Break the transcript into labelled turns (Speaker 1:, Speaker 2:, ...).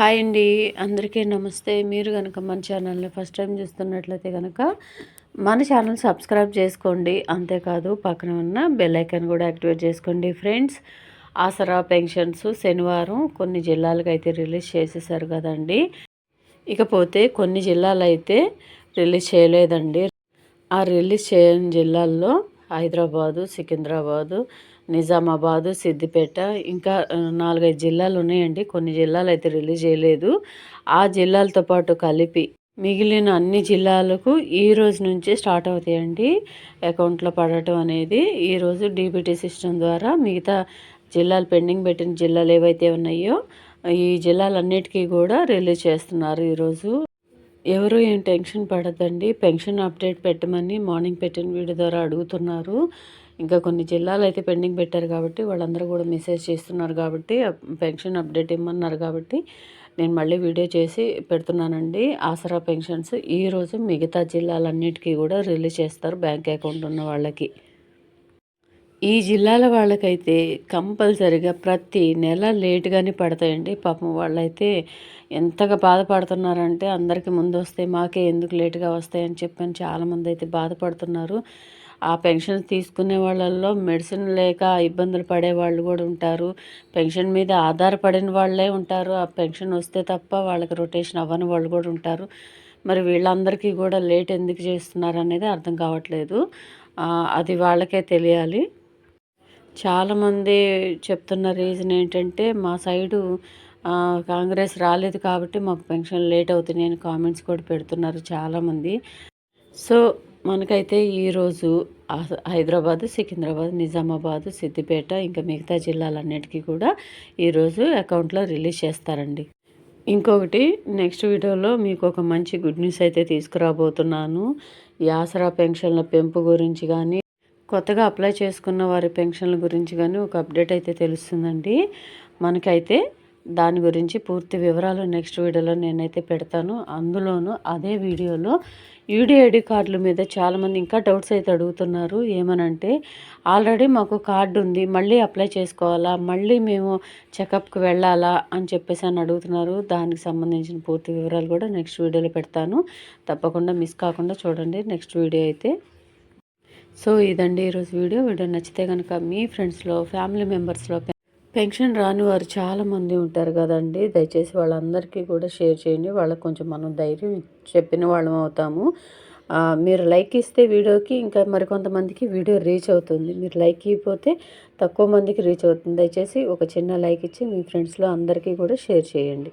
Speaker 1: Hi అండి. అందరికీ నమస్తే. మీరు కనుక మన ఛానల్ని ఫస్ట్ టైం చూస్తున్నట్లయితే కనుక మన ఛానల్ సబ్స్క్రైబ్ చేసుకోండి. అంతేకాదు పక్కన ఉన్న బెల్ ఐకాన్ కూడా యాక్టివేట్ చేసుకోండి ఫ్రెండ్స్. ఆసరా పెన్షన్స్ శనివారం కొన్ని జిల్లాలకు అయితే రిలీజ్ చేసేసారు కదండి. ఇకపోతే కొన్ని జిల్లాలు అయితే రిలీజ్ చేయలేదండి. ఆ రిలీజ్ చేయని జిల్లాల్లో హైదరాబాదు సికింద్రాబాదు నిజామాబాదు సిద్దిపేట ఇంకా నాలుగైదు జిల్లాలు ఉన్నాయండి. కొన్ని జిల్లాలు అయితే రిలీజ్ చేయలేదు. ఆ జిల్లాలతో పాటు కలిపి మిగిలిన అన్ని జిల్లాలకు ఈ రోజు నుంచే స్టార్ట్ అవుతాయండి అకౌంట్లో పడటం అనేది. ఈరోజు డీబీటీ సిస్టమ్ ద్వారా మిగతా జిల్లాలు పెండింగ్ పెట్టిన జిల్లాలు ఏవైతే ఉన్నాయో ఈ జిల్లాలన్నిటికీ కూడా రిలీజ్ చేస్తున్నారు ఈరోజు ఎవరు ఏం టెన్షన్ పడదండి పెన్షన్ అప్డేట్ పెట్టమని మార్నింగ్ పెట్టిన వీడియో ద్వారా అడుగుతున్నారు. ఇంకా కొన్ని జిల్లాలు అయితే పెండింగ్ పెట్టారు కాబట్టి వాళ్ళందరూ కూడా మెసేజ్ చేస్తున్నారు కాబట్టి పెన్షన్ అప్డేట్ ఇమ్మన్నారు కాబట్టి నేను మళ్ళీ వీడియో చేసి పెడుతున్నానండి. ఆసరా పెన్షన్స్ ఈరోజు మిగతా జిల్లాలన్నిటికీ కూడా రిలీజ్ చేస్తారు బ్యాంక్ అకౌంట్ ఉన్న వాళ్ళకి. ఈ జిల్లాల వాళ్ళకైతే కంపల్సరిగా ప్రతి నెల లేటుగానే పడతాయండి. పాపం వాళ్ళైతే ఎంతగా బాధపడుతున్నారంటే అందరికీ ముందు వస్తే మాకే ఎందుకు లేటుగా వస్తాయని చెప్పని చాలామంది అయితే బాధపడుతున్నారు. ఆ పెన్షన్ తీసుకునే వాళ్ళల్లో మెడిసిన్ లేక ఇబ్బందులు పడే వాళ్ళు కూడా ఉంటారు. పెన్షన్ మీద ఆధారపడిన వాళ్ళే ఉంటారు. ఆ పెన్షన్ వస్తే తప్ప వాళ్ళకి రొటేషన్ అవ్వని వాళ్ళు కూడా ఉంటారు. మరి వీళ్ళందరికీ కూడా లేట్ ఎందుకు చేస్తున్నారు అనేది అర్థం కావట్లేదు. అది వాళ్ళకే తెలియాలి. చాలామంది చెప్తున్న రీజన్ ఏంటంటే మా సైడు కాంగ్రెస్ రాలేదు కాబట్టి మాకు పెన్షన్ లేట్ అవుతున్నాయని కామెంట్స్ కూడా పెడుతున్నారు చాలామంది. సో మనకైతే ఈరోజు హైదరాబాద్ సికింద్రాబాద్ నిజామాబాద్ సిద్దిపేట ఇంకా మిగతా జిల్లాలన్నిటికీ కూడా ఈరోజు అకౌంట్లో రిలీజ్ చేస్తారండి. ఇంకొకటి నెక్స్ట్ వీడియోలో మీకు ఒక మంచి గుడ్ న్యూస్ అయితే తీసుకురాబోతున్నాను. ఈ ఆసరా పెన్షన్ల పెంపు గురించి కానీ కొత్తగా అప్లై చేసుకున్న వారి పెన్షన్ల గురించి కానీ ఒక అప్డేట్ అయితే తెలుస్తుందండి. మనకైతే దాని గురించి పూర్తి వివరాలు నెక్స్ట్ వీడియోలో నేనైతే పెడతాను. అందులోనూ అదే వీడియోలో యూడిఐడి కార్డుల మీద చాలామంది ఇంకా డౌట్స్ అయితే అడుగుతున్నారు. ఏమనంటే ఆల్రెడీ మాకు కార్డు ఉంది మళ్ళీ అప్లై చేసుకోవాలా మళ్ళీ మేము చెకప్కి వెళ్ళాలా అని చెప్పేసి అని అడుగుతున్నారు. దానికి సంబంధించిన పూర్తి వివరాలు కూడా నెక్స్ట్ వీడియోలో పెడతాను. తప్పకుండా మిస్ కాకుండా చూడండి నెక్స్ట్ వీడియో అయితే. సో ఇదండి ఈరోజు వీడియో. వీడియో నచ్చితే కనుక మీ ఫ్రెండ్స్లో ఫ్యామిలీ మెంబర్స్లో పెన్షన్ రాని వారు చాలామంది ఉంటారు కదండి. దయచేసి వాళ్ళందరికీ కూడా షేర్ చేయండి. వాళ్ళకి కొంచెం మనం ధైర్యం చెప్పిన వాళ్ళం అవుతాము. మీరు లైక్ ఇస్తే వీడియోకి ఇంకా మరికొంతమందికి వీడియో రీచ్ అవుతుంది. మీరు లైక్ ఇవ్వకపోతే తక్కువ మందికి రీచ్ అవుతుంది. దయచేసి ఒక చిన్న లైక్ ఇచ్చి మీ ఫ్రెండ్స్లో అందరికీ కూడా షేర్ చేయండి.